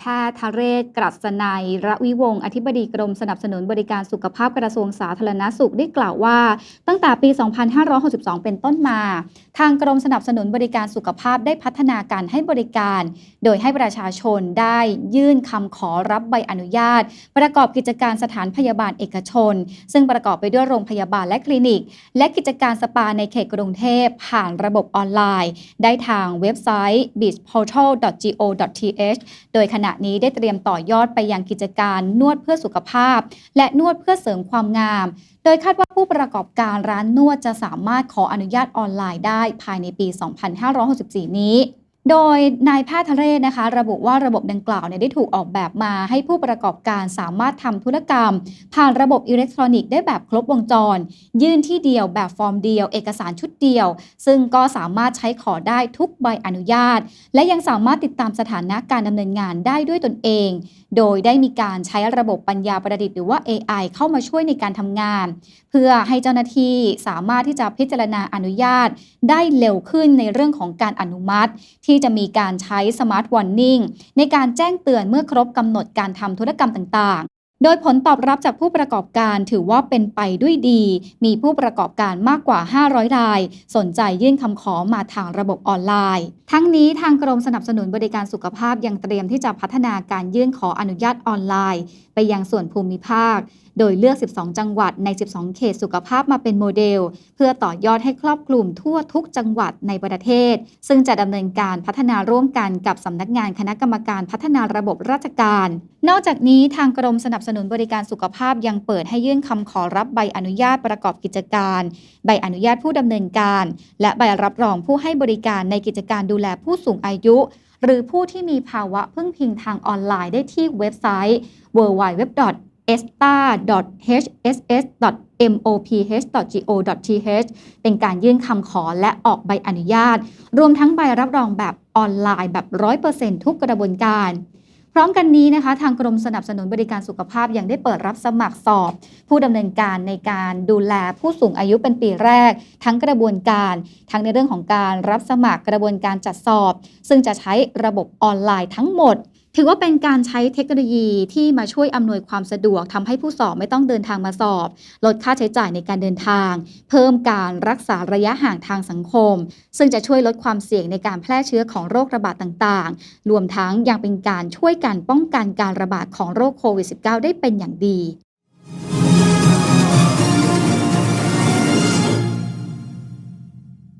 แพทย์ทะเรศกรัศนัยระวิวงศ์อธิบดีกรมสนับสนุนบริการสุขภาพกระทรวงสาธารณสุขได้กล่าวว่า ตั้งแต่ปี 2562 เป็นต้นมา ทางกรมสนับสนุนบริการสุขภาพได้พัฒนาการให้บริการ โดยให้ประชาชนได้ยื่นคำขอรับใบอนุญาต ประกอบกิจการสถานพยาบาลเอกชน ซึ่งประกอบไปด้วยโรงพยาบาลและคลินิก และกิจการสปาในเขตกรุงเทพผ่านระบบออนไลน์ ได้ทางเว็บไซต์ beachportal.go.th โดยขณะนี้ได้เตรียมต่อยอดไปยังกิจการนวดเพื่อสุขภาพ และนวดเพื่อเสริมความงาม โดยคาดว่าผู้ประกอบการร้านนวดจะสามารถขออนุญาตออนไลน์ได้ภายในปี 2564 นี้ โดยนายแพทย์ทะเลศนะคะ ระบุว่าระบบดังกล่าวเนี่ยได้ถูกออกแบบมาให้ผู้ประกอบการสามารถทำธุรกรรม ผ่านระบบอิเล็กทรอนิกส์ได้แบบครบวงจร ยื่นที่เดียวแบบฟอร์มเดียว เอกสารชุดเดียว ซึ่งก็สามารถใช้ขอได้ทุกใบอนุญาต และยังสามารถติดตามสถานะการดำเนินงานได้ด้วยตนเอง โดยได้มีการใช้ระบบปัญญาประดิษฐ์หรือว่า AI เข้ามาช่วยในการทำงาน เพื่อให้เจ้าหน้าที่สามารถที่จะพิจารณาอนุญาต ได้เร็วขึ้นในเรื่องของการอนุมัติที่จะมีการใช้สมาร์ทวอร์นิ่งในการแจ้งเตือนเมื่อครบกำหนดการทำธุรกรรมต่าง โดยผลตอบรับจากผู้ประกอบการถือว่าเป็นไปด้วยดี มีผู้ประกอบการมากกว่า 500 ราย สนใจยื่นคำขอมาทางระบบออนไลน์ ทั้งนี้ทางกรมสนับสนุนบริการสุขภาพยังเตรียมที่จะพัฒนาการยื่นขออนุญาตออนไลน์ ไปยังส่วนภูมิภาค โดยเลือก 12 จังหวัดใน 12 เขตสุขภาพมาเป็นโมเดล เพื่อต่อยอดให้ครอบคลุมทั่วทุกจังหวัดในประเทศ ซึ่งจะดำเนินการพัฒนาร่วมกันกับสำนักงานคณะกรรมการพัฒนาระบบราชการ นอกจากนี้ทางกรมสนับสนุนบริการสุขภาพยังเปิดให้ยื่นคำขอรับใบอนุญาตประกอบกิจการ ใบอนุญาตผู้ดำเนินการ และใบรับรองผู้ให้บริการในกิจการดูแลผู้สูงอายุ หรือผู้ที่มีภาวะพึ่งพิงทางออนไลน์ได้ที่เว็บไซต์ www esta.hss.moph.go.th เป็นการยื่นคำขอและออกใบอนุญาต รวมทั้งใบรับรองแบบออนไลน์แบบ 100%ทุกกระบวนการ ร้อมกันนี้นะคะ ทางกรมสนับสนุนบริการสุขภาพยังได้เปิดรับสมัครสอบ ผู้ดำเนินการในการดูแลผู้สูงอายุเป็นปีแรก ทั้งกระบวนการ ทั้งในเรื่องของการรับสมัครกระบวนการจัดสอบ ซึ่งจะใช้ระบบออนไลน์ทั้งหมด ถือว่าเป็นการใช้เทคโนโลยีที่มาช่วยอำนวยความสะดวกทำให้ผู้สอบไม่ต้องเดินทางมาสอบ ลดค่าใช้จ่ายในการเดินทาง เพิ่มการรักษาระยะห่างทางสังคม ซึ่งจะช่วยลดความเสี่ยงในการแพร่เชื้อของโรคระบาดต่างๆ รวมทั้งยังเป็นการช่วยการป้องกันการระบาดของโรคโควิด -19 ได้เป็นอย่างดี